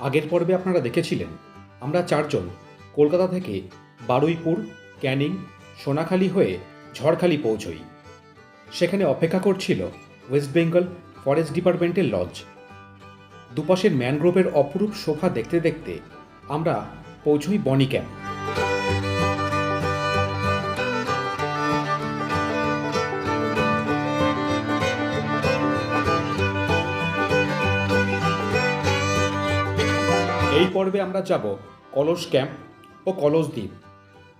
আগের পর্বে আপনারা দেখেছিলেন, আমরা চারজন কলকাতা থেকে বারুইপুর, ক্যানিং, সোনাখালি হয়ে ঝড়খালি পৌঁছই। সেখানে অপেক্ষা করছিল ওয়েস্ট বেঙ্গল ফরেস্ট ডিপার্টমেন্টের লজ। দুপাশের ম্যানগ্রোভের অপরূপ শোভা দেখতে দেখতে আমরা পৌঁছই বনি ক্যাম্প। পর্বে আমরা যাব কলস ক্যাম্প ও কলস দ্বীপ।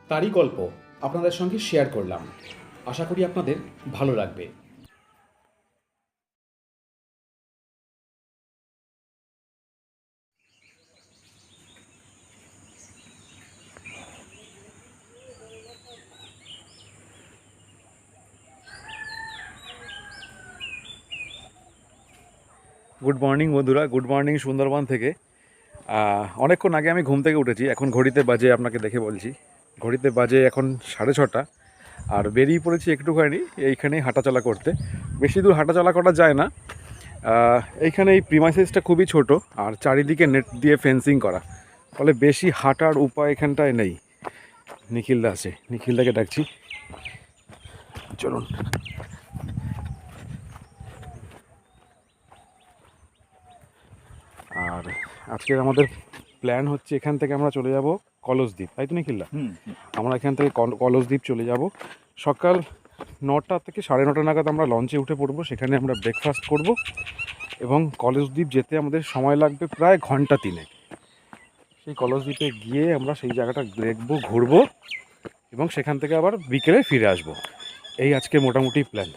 তারই গল্প আপনাদের সঙ্গে শেয়ার করলাম। আশা করি আপনাদের ভালো লাগবে। গুড মর্নিং বন্ধুরা। গুড মর্নিং সুন্দরবন থেকে। অনেকক্ষণ আগে আমি ঘুম থেকে উঠেছি। এখন ঘড়িতে বাজে আপনাকে দেখে বলছি। ঘড়িতে বাজে এখন সাড়ে ছটা। আর বেরিয়ে পড়েছি একটুখানি এইখানেই হাঁটাচলা করতে। বেশি দূর হাঁটাচলা করা যায় না। এইখানে এই প্রিমাইসেসটা খুবই ছোট, আর চারিদিকে নেট দিয়ে ফেন্সিং করা। ফলে বেশি হাঁটার উপায় এখানটায় নেই। নিখিলদা আছে। নিখিলদাকে ডাকছি। চলুন। আর আজকের আমাদের প্ল্যান হচ্ছে এখান থেকে আমরা চলে যাব কলসদ্বীপ। তাই তো নিখিল্লা আমরা এখান থেকে কল- কলসদ্বীপ চলে যাব। সকাল নটা থেকে সাড়ে নটা নাগাদ আমরা লঞ্চে উঠে পড়ব সেখানে আমরা ব্রেকফাস্ট করব এবং কলসদ্বীপ যেতে আমাদের সময় লাগবে প্রায় ঘণ্টা তিনেক। সেই কলসদ্বীপে গিয়ে আমরা সেই জায়গাটা দেখব ঘুরবো এবং সেখান থেকে আবার বিকেলে ফিরে আসব। এই আজকে মোটামুটি প্ল্যান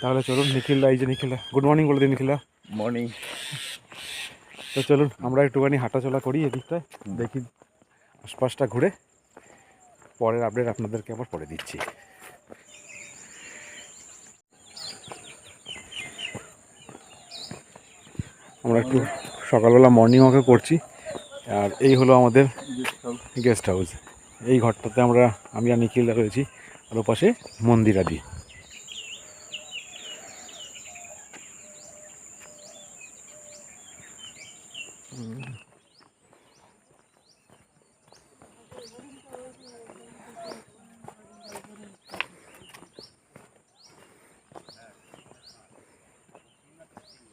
তাহলে চলুন নিখিলদা এই যে নিখিলদা। গুড মর্নিং বলে দিন নিখিলদা। মর্নিং তো চলুন, আমরা একটুখানি হাঁটাচলা করি এদিকটায়, দেখি আশপাশটা ঘুরে পরের আপডেট আপনাদেরকে আবার পরে দিচ্ছি। আমরা একটু সকালবেলা মর্নিং ওয়াকে করছি, আর এই হলো আমাদের গেস্ট হাউস এই ঘরটাতে আমরা, আমি আর নিখিলদা রয়েছি, আর ওপাশে মন্দিরাদি।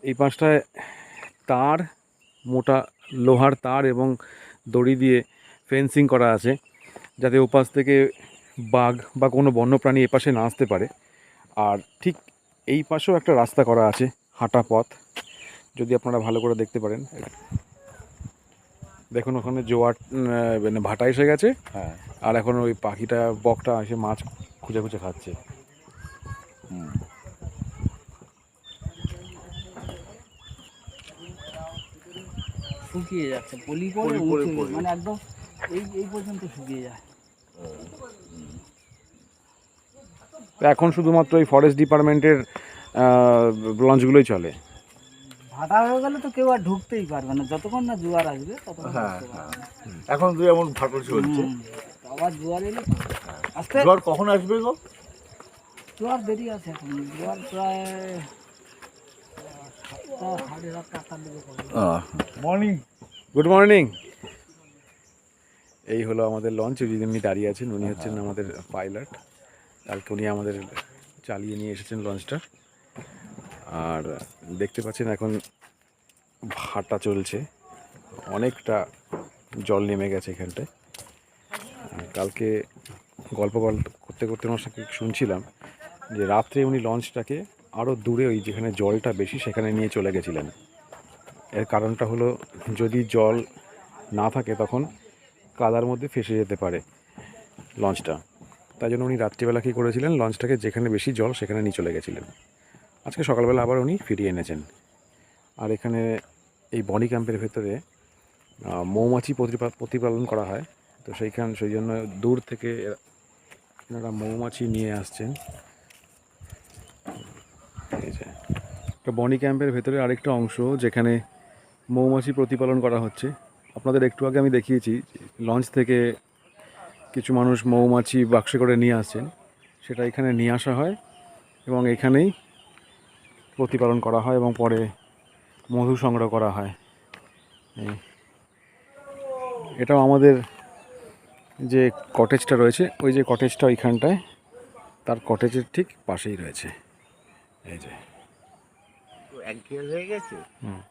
এই পাশটায় তার, মোটা লোহার তার এবং দড়ি দিয়ে ফেন্সিং করা আছে, যাতে ওপাশ থেকে বাঘ বা কোনো বন্যপ্রাণী এপাশে না আসতে পারে। আর ঠিক এই পাশেও একটা রাস্তা করা আছে, হাঁটা পথ। যদি আপনারা ভালো করে দেখতে পারেন। দেখুন ওখানে জোয়ার মানে ভাটা এসে গেছে। হ্যাঁ। আর এখন ওই পাখিটা বকটা এসে মাছ খুঁজে খুঁজে খাচ্ছে। শুকিয়ে যাচ্ছে পলি পরে। মানে একদম এই এই পর্যন্ত শুকিয়ে যায়। এখন শুধুমাত্র এই ফরেস্ট ডিপার্টমেন্টের লঞ্চগুলোই চলে। ভাটা হয়ে গেলে তো কেউ আর ঢুকতেই পারবে না। যতক্ষণ না জোয়ার আসবে ততক্ষণ হ্যাঁ ঢুকতে পারবে না। এখন তো এমন ফাটল চলছে। হুম। আবার জোয়ার এলে আস্তে জ্বর কখন আসবে গো? জোয়ার দেরি আছে এখন। জোয়ার প্রায় সাতটা সাড়ে সাতটা আটটার দিকে পড়বে মর্নিং গুড মর্নিং এই হলো আমাদের লঞ্চ যিনি দাঁড়িয়ে আছেন উনি হচ্ছেন আমাদের পাইলট কালকে উনি আমাদের চালিয়ে নিয়ে এসেছেন লঞ্চটা আর দেখতে পাচ্ছেন এখন ভাটা চলছে। অনেকটা জল নেমে গেছে এখানটায়। কালকে গল্প গল্প করতে করতে ওনার সাথে শুনছিলাম যে রাত্রে উনি লঞ্চটাকে আরও দূরে ওই যেখানে জলটা বেশি সেখানে নিয়ে চলে গেছিলেন। এর কারণটা হলো যদি জল না থাকে তখন কাদার মধ্যে ফেসে যেতে পারে লঞ্চটা। তাই জন্য উনি রাত্রিবেলা কী করেছিলেন, লঞ্চটাকে যেখানে বেশি জল সেখানে নিয়ে চলে গেছিলেন। আজকে সকালবেলা আবার উনি ফিরিয়ে এনেছেন। আর এখানে এই বনি ক্যাম্পের ভেতরে মৌমাছি প্রতিপা- প্রতিপালন করা হয়। তো সেইখান, সেই জন্য দূর থেকে এনারা মৌমাছি নিয়ে আসছেন। যে। একটা বনি ক্যাম্পের ভেতরে আরেকটা অংশ যেখানে মৌমাছি প্রতিপালন করা হচ্ছে। আপনাদের একটু আগে আমি দেখিয়েছি, লঞ্চ থেকে কিছু মানুষ মৌমাছি বাক্সে করে নিয়ে আসছেন। সেটা এখানে নিয়ে আসা হয় এবং এখানেই প্রতিপালন করা হয় এবং পরে মধু সংগ্রহ করা হয়। এটাও আমাদের যে কটেজটা রয়েছে ওই যে কটেজটা ওইখানটায় তার কটেজের ঠিক পাশেই রয়েছে। এই যে। হয়ে গেছে? হুম।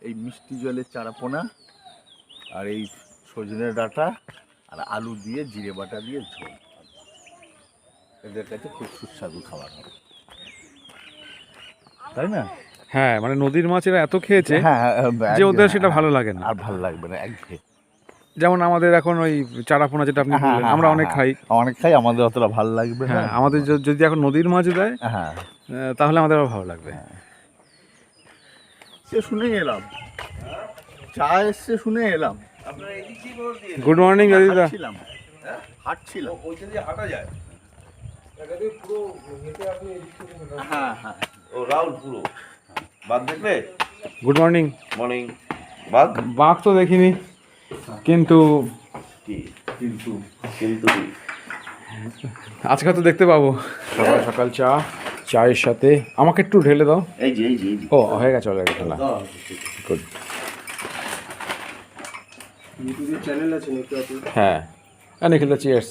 এই মিষ্টি জলের চারাপোনা আর এই সজনের ডাঁটা আর আলু দিয়ে জিরে বাটা দিয়ে ঝোল। এদের কাছে খুব সুস্বাদু খাবার হবে। তাই না? হ্যাঁ মানে নদীর মাছ এরা এত খেয়েছে হ্যাঁ হ্যাঁ, যে ওদের সেটা ভালো লাগে না। আর ভালো লাগবে না একঘেয়ে। যেমন আমাদের এখন ওই চারাপোনা যেটা আপনি হ্যাঁ, বললেন হ্যাঁ, আমরা হ্যাঁ, অনেক খাই। অনেক খাই আমাদের অতটা ভালো লাগবে হ্যাঁ আমাদের যদি এখন নদীর মাছ দেয় হ্যাঁ। তাহলে আমাদের আরও ভালো লাগবে। সে শুনে এলাম। চা এসছে শুনে এলাম। গুড মর্নিং দাদিদা হাঁটছিলাম। হাঁটা যায়। হ্যাঁ হ্যাঁ। ও রাহুল পুরো। বাঘ দেখলে? গুড মর্নিং মর্নিং বাঘ? বাঘ তো দেখিনি কিন্তু কিন্তু কিন্তু। আজকে তো দেখতে পাবো। সকাল সকাল চা চায়ের সাথে। আমাকে একটু ঢেলে দাও। এই যে এই যে ও হয়ে গেছে অলরেডি ঢালা গুড হ্যাঁ। হ্যাঁ নিখিল চিয়ার্স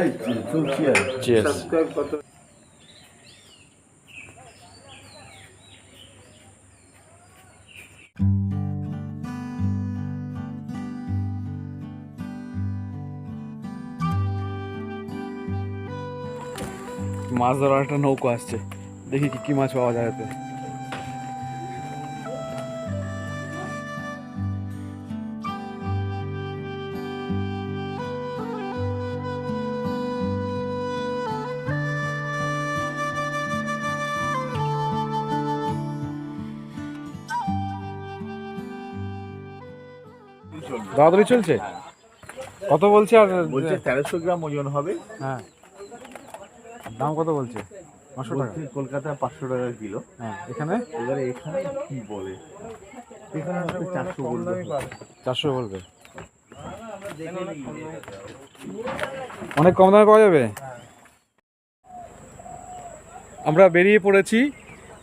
এই চলছি আর চিয়ার্স মাছ ধরার একটা নৌকো আসছে। দেখি কি কি মাছ পাওয়া যায় এতে। দাদারি চলছে? কত বলছে আর বলছে তেরোশো গ্রাম ওজন হবে। হ্যাঁ। দাম কত বলছে? পাঁচশো টাকা। কলকাতায় পাঁচশো টাকা কিলো। হ্যাঁ এখানে? এবারে এখানে কি বলে? এখানে চারশো বলবে। চারশো বলবে? অনেক কম দামে পাওয়া যাবে? আমরা বেরিয়ে পড়েছি।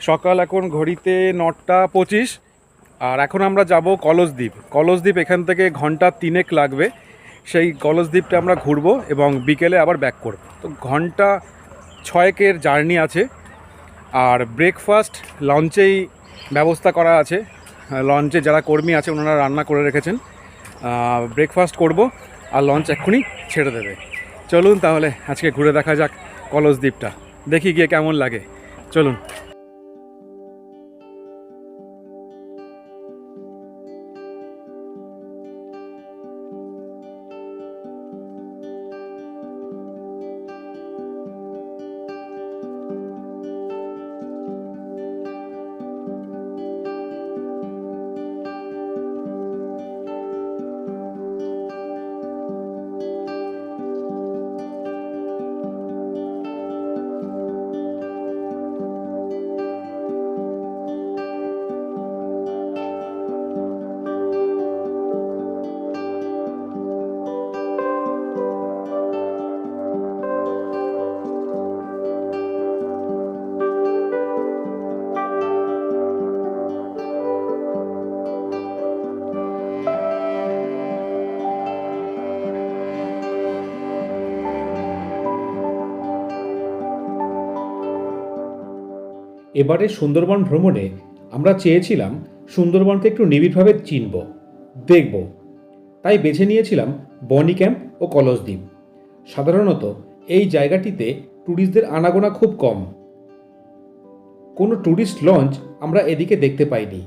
সকাল এখন ঘড়িতে নটা পঁচিশ। আর এখন আমরা যাব কলসদ্বীপ। কলসদ্বীপ এখান থেকে ঘণ্টা তিনেক লাগবে। সেই কলসদ্বীপটা আমরা ঘুরবো এবং বিকেলে আবার ব্যাক করব। তো ঘণ্টা ছয়েকের জার্নি আছে। আর ব্রেকফাস্ট, লঞ্চেই ব্যবস্থা করা আছে। লঞ্চে যারা কর্মী আছে, ওনারা রান্না করে রেখেছেন। ব্রেকফাস্ট করব আর লঞ্চ এক্ষুনি ছেড়ে দেবে। চলুন তাহলে, আজকে ঘুরে দেখা যাক কলস দ্বীপটা দেখি গিয়ে কেমন লাগে। চলুন। এবারে সুন্দরবন ভ্রমণে আমরা চেয়েছিলাম সুন্দরবনকে একটু নিবিড়ভাবে চিনব, দেখব। তাই বেছে নিয়েছিলাম বনি ক্যাম্প ও কলসদ্বীপ সাধারণত এই জায়গাটিতে ট্যুরিস্টদের আনাগোনা খুব কম। কোনো ট্যুরিস্ট লঞ্চ আমরা এদিকে দেখতে পাইনি।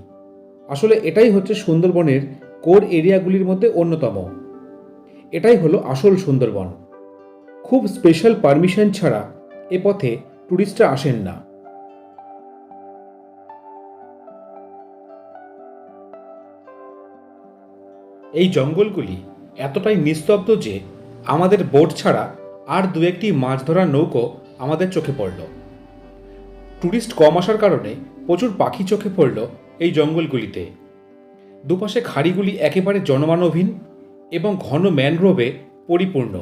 আসলে এটাই হচ্ছে সুন্দরবনের কোর এরিয়াগুলির মধ্যে অন্যতম। এটাই হলো আসল সুন্দরবন। খুব স্পেশাল পারমিশন ছাড়া এ পথে ট্যুরিস্টরা আসেন না। এই জঙ্গলগুলি এতটাই নিস্তব্ধ যে আমাদের বোট ছাড়া আর দু একটি মাছ ধরার নৌকো আমাদের চোখে পড়ল। ট্যুরিস্ট কম আসার কারণে প্রচুর পাখি চোখে পড়ল এই জঙ্গলগুলিতে। দুপাশে খাড়িগুলি একেবারে জনমানবহীন এবং ঘন ম্যানগ্রোভে পরিপূর্ণ।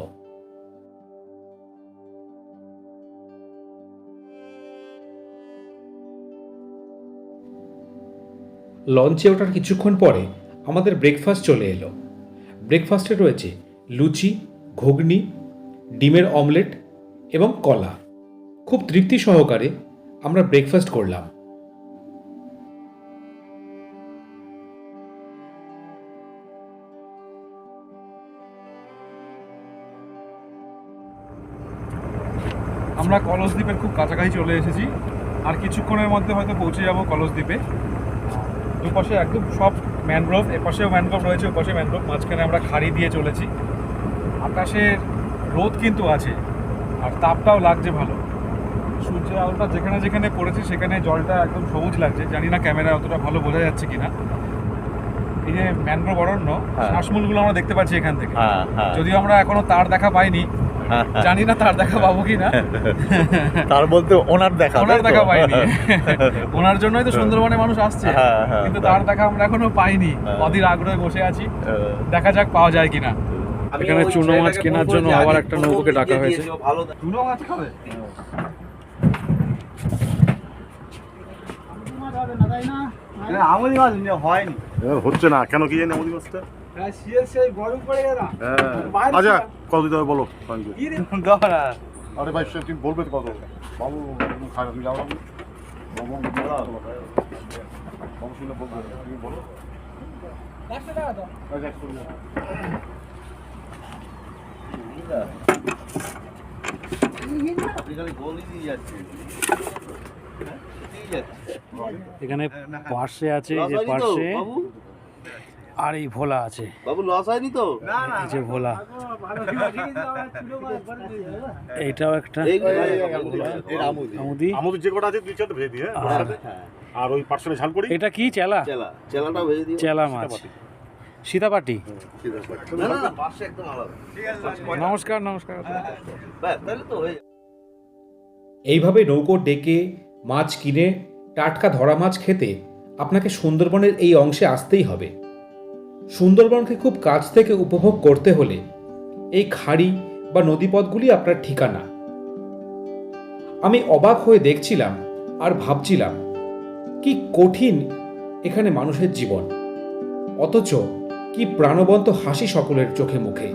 লঞ্চে ওঠার কিছুক্ষণ পরে আমাদের ব্রেকফাস্ট চলে এলো। ব্রেকফাস্টে রয়েছে লুচি, ঘুগনি, ডিমের অমলেট এবং কলা। খুব তৃপ্তি সহকারে আমরা ব্রেকফাস্ট করলাম। আমরা কলসদ্বীপের খুব কাছাকাছি চলে এসেছি। আর কিছুক্ষণের মধ্যে হয়তো পৌঁছে যাব কলসদ্বীপে দুপাশে একদম সব ম্যানগ্রোভ এপাশেও ম্যানগ্রোভ রয়েছে ওপাশে ম্যানগ্রোভ মাঝখানে আমরা খাড়ি দিয়ে চলেছি। আকাশের রোদ কিন্তু আছে আর তাপটাও লাগছে ভালো। সূর্যের আলোটা যেখানে যেখানে পড়েছে সেখানে জলটা একদম সবুজ লাগছে। জানি না ক্যামেরায় অতটা ভালো বোঝা যাচ্ছে কিনা। এই যে ম্যানগ্রোভ অরণ্য হ্যাঁ। শ্বাসমূলগুলো আমরা দেখতে পাচ্ছি এখান থেকে। হ্যাঁ হ্যাঁ। যদিও আমরা এখনও তার দেখা পাইনি জানি না তার দেখা পাবো কি না তার বলতে ওনার দেখা ওনার দেখা পাইনি। ওনার জন্যই তো সুন্দরবনে মানুষ আসছে। হ্যাঁ, হ্যাঁ, কিন্তু তার দেখা আমরা এখনও পাইনি। হ্যাঁ। অধীর আগ্রহে বসে আছি। দেখা যাক পাওয়া যায় কিনা। এখানে চুনো মাছ কেনার জন্য আবার একটা নৌকোকে ডাকা হয়েছে। চুনো মাছ খাবে? আমদি মাছ হয়নি। এবার হচ্ছে না কেন কি জানি আমাদের মাছটা? হ্যাঁ শিয়ের সেই গরম পড়ে গেল। বাইরে আচ্ছা কত দিতে হবে বলো আরে ভাই সে তুমি বলবে কত বাবু তুমি তুমি যাও না। বাবু বাবু শুনে বলবে। তুমি বলো। একশো টাকা তো একশো টাকা। আপনি খালি গোলই দিয়ে যাচ্ছেন হ্যাঁ? এখানে পার্শ্বে আছে যে পার্শ্বে বাবু। আর এই ভোলা আছে। বাবু লস হয়নি তো? না না এই যে ভোলা। হ্যাঁ? এইটাও একটা। এই এই আমুদি আমুদি যে কটা আছে দুই চারটে ভেজে দিই হ্যাঁ সাথে। আর ওই পার্সেন্টে ঝাল করি। এটা কি চেলা? চেলা। চেলাটা ভেজে চেলা মাছ। সীতাপাটি। না না না পাশে একদম আলাদা। নমস্কার নমস্কার। হয়ে। এইভাবে নৌকো ডেকে মাছ কিনে টাটকা ধরা মাছ খেতে আপনাকে সুন্দরবনের এই অংশে আসতেই হবে। সুন্দরবনকে খুব কাছ থেকে উপভোগ করতে হলে এই খাড়ি বা নদীপথগুলি আপনার ঠিকানা। আমি অবাক হয়ে দেখছিলাম আর ভাবছিলাম, কি কঠিন এখানে মানুষের জীবন। অথচ কি প্রাণবন্ত হাসি সকলের চোখে মুখে।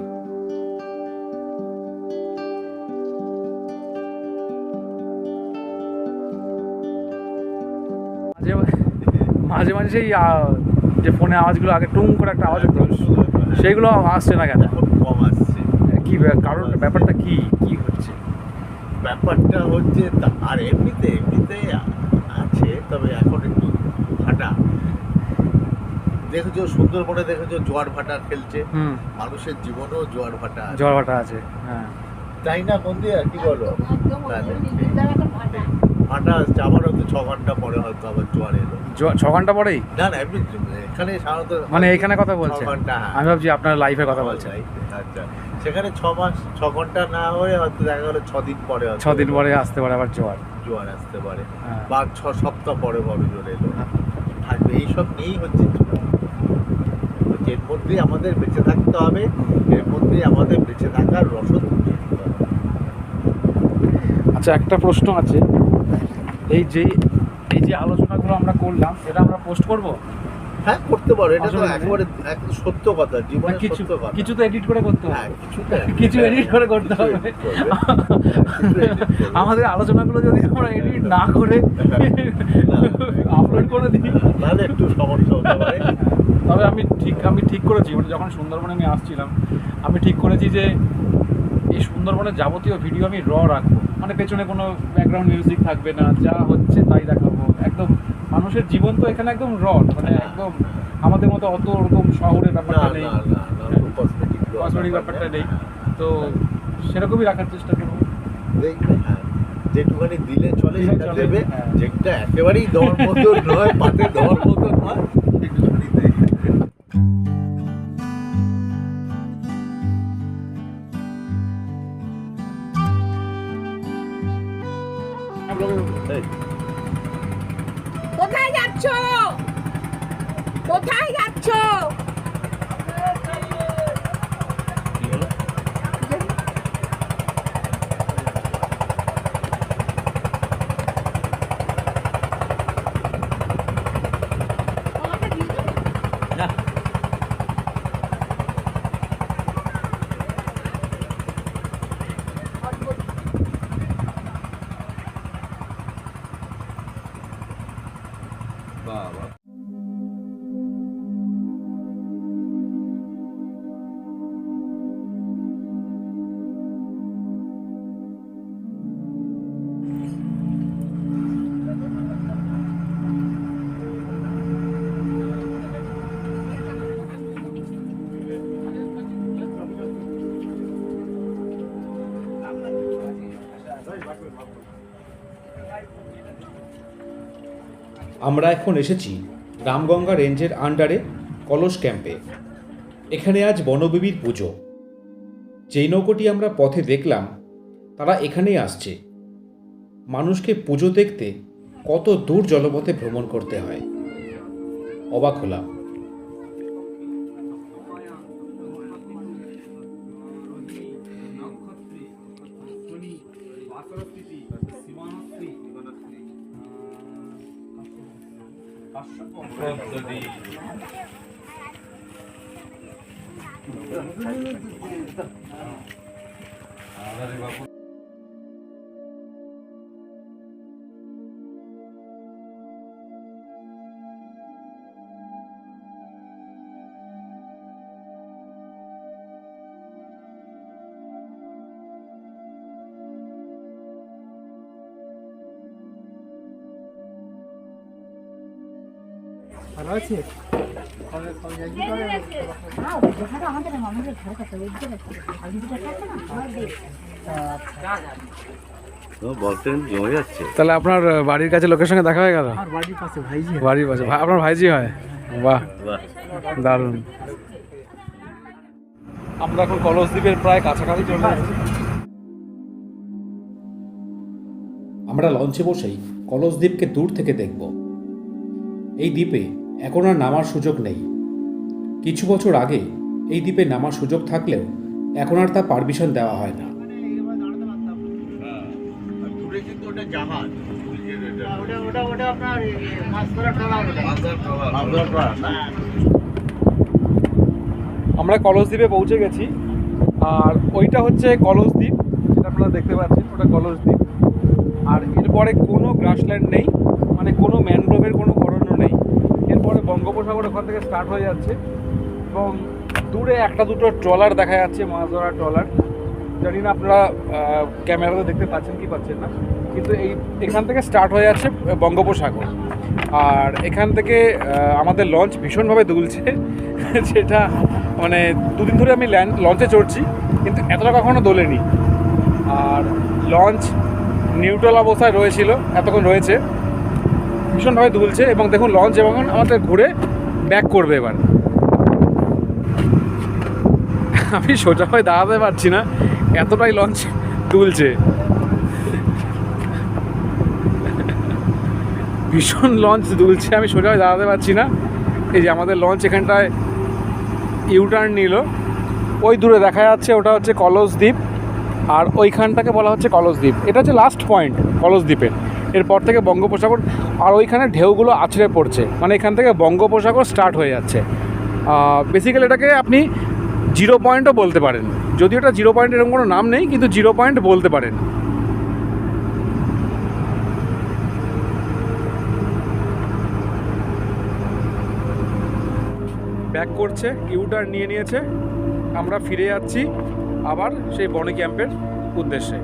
মাঝে মাঝে সেই যে ফোনে আওয়াজগুলো আগে টুং করে একটা আওয়াজ হতো সেইগুলো আসছে না কেন? কম আসছে। কি কারণ ব্যাপারটা কি কি হচ্ছে? ব্যাপারটা হচ্ছে তা- আর এমনিতে এমনিতে আছে তবে এখন একটু ভাটা দেখেছ সুন্দরবনে দেখেছ জোয়ার ভাটা খেলছে। মানুষের জীবনেও জোয়ার ভাটা জোয়ার ভাটা আছে হ্যাঁ। তাই না বন্দিয়া কি বলো ভাটা আসছে আবার হয়তো ছ ঘণ্টা পরে হয়তো আবার জোয়ার এলো। ছ ঘণ্টা পরেই? না না এমনি এখানে সাধারণত মানে এখানে কথা বলছেন? হ্যাঁ। আমি ভাবছি আপনার লাইফে কথা বলছেন। আচ্ছা সেখানে ছ মাস ছ ঘণ্টা না হয়ে হয়তো দেখা গেলো ছ দিন পরে ছ দিন পরে আসতে পারে আবার জোয়ার। জোয়ার আসতে পারে। হ্যাঁ। বা ছ সপ্তাহ পরে বড় জোর এলো। থাকবে এইসব নিয়েই হচ্ছে। এর মধ্যেই আমাদের বেঁচে থাকতে হবে এর মধ্যেই আমাদের বেঁচে থাকার রসদ আচ্ছা একটা প্রশ্ন আছে। এই যে এই যে আলোচনাগুলো আমরা করলাম এটা আমরা পোস্ট করব? হ্যাঁ করতে পারো। এটা তো একেবারে একদম সত্য কথা জীবনের কিছু কিছু তো এডিট করে করতে হ্যাঁ হবে কিছুটা কিছু এডিট করে করতে হবে। করবে। আমাদের আলোচনাগুলো যদি আমরা এডিট না করে আপলোড করে দিই। তাহলে একটু সমস্যা হতে পারে। তবে আমি ঠিক আমি ঠিক করেছি। মানে যখন সুন্দরবনে আমি আসছিলাম আমি ঠিক করেছি যে এই সুন্দরবনের যাবতীয় ভিডিও আমি র রাখব। মানে পেছনে কোনো ব্যাকগ্রাউন্ড মিউজিক থাকবে না যা হচ্ছে তাই দেখাবো। একদম মানুষের জীবন তো এখানে একদম র মানে একদম আমাদের মতো অত ওরকম শহরের ব্যাপারটা নেই। কসমেটিক ব্যাপারটা নেই। তো সেরকমই রাখার চেষ্টা করব। হ্যাঁ যেটুখানি দিলে চলে সেটা দেবে। হ্যাঁ। যেটা একেবারেই দেওয়ার মতো নয় পাতে দেওয়ার মতো নয়। আমরা এখন এসেছি রামগঙ্গা রেঞ্জের আন্ডারে কলস ক্যাম্পে। এখানে আজ বনবিবির পুজো। যেই নৌকোটি আমরা পথে দেখলাম, তারা এখানেই আসছে। মানুষকে পুজো দেখতে কত দূর জলপথে ভ্রমণ করতে হয়। অবাক হলাম। ভালো আছে হ্যাঁ তাহলে আপনার বাড়ির কাছে লোকের সঙ্গে দেখা হয়ে গেল? বাড়ির পাশে আপনার ভাইজি হয়? বাহ দারুণ। আমরা এখন কলস দ্বীপের প্রায় কাছাকাছি চলে এসেছি আমরা লঞ্চে বসেই কলস দ্বীপকে দূর থেকে দেখব। এই দ্বীপে এখন আর নামার সুযোগ নেই। কিছু বছর আগে এই দ্বীপে নামার সুযোগ থাকলেও এখন আর তা পারমিশন দেওয়া হয় না? আমরা কলস দ্বীপে পৌঁছে গেছি। আর ওইটা হচ্ছে কলস দ্বীপ, যেটা আপনারা দেখতে পাচ্ছেন, ওটা কলস দ্বীপ। আর এরপরে কোনো গ্রাসল্যান্ড নেই মানে কোনো ম্যানগ্রোভের কোনো অরণ্য নেই। এরপরে বঙ্গোপসাগর ওখান থেকে স্টার্ট হয়ে যাচ্ছে। এবং দূরে একটা দুটো ট্রলার দেখা যাচ্ছে মাছ ধরার ট্রলার। জানি না আপনারা ক্যামেরাতে দেখতে পাচ্ছেন কি পাচ্ছেন না। কিন্তু এই, এখান থেকে স্টার্ট হয়ে যাচ্ছে বঙ্গোপসাগর। আর এখান থেকে আমাদের লঞ্চ ভীষণভাবে দুলছে। যেটা মানে দুদিন ধরে আমি লঞ্চে চড়ছি, কিন্তু এতটা কখনো দোলেনি। আর লঞ্চ নিউট্রাল অবস্থায় রয়েছিল, এতক্ষণ রয়েছে। ভীষণভাবে দুলছে, এবং দেখুন লঞ্চ এবং আমাদের ঘুরে ব্যাক করবে এবার। আমি সোজা হয়ে দাঁড়াতে পারছি না। এতটাই লঞ্চ তুলছে। ভীষণ লঞ্চ দুলছে আমি সোজা হয়ে দাঁড়াতে পারছি না। এই যে আমাদের লঞ্চ এখানটায় ইউটার্ন নিল। ওই দূরে দেখা যাচ্ছে, ওটা হচ্ছে কলস দ্বীপ আর ওইখানটাকে বলা হচ্ছে কলস দ্বীপ এটা হচ্ছে লাস্ট পয়েন্ট কলস দ্বীপের এরপর থেকে বঙ্গোপসাগর, আর ওইখানে ঢেউগুলো আছড়ে পড়ছে। মানে এখান থেকে বঙ্গোপসাগর স্টার্ট হয়ে যাচ্ছে। বেসিক্যালি এটাকে আপনি জিরো পয়েন্টও বলতে পারেন। যদি ওটা জিরো পয়েন্ট এরকম কোনো নাম নেই, কিন্তু জিরো পয়েন্ট বলতে পারেন। ব্যাক করছে ইউটার নিয়ে নিয়েছে। আমরা ফিরে যাচ্ছি আবার সেই বনে ক্যাম্পের উদ্দেশ্যে।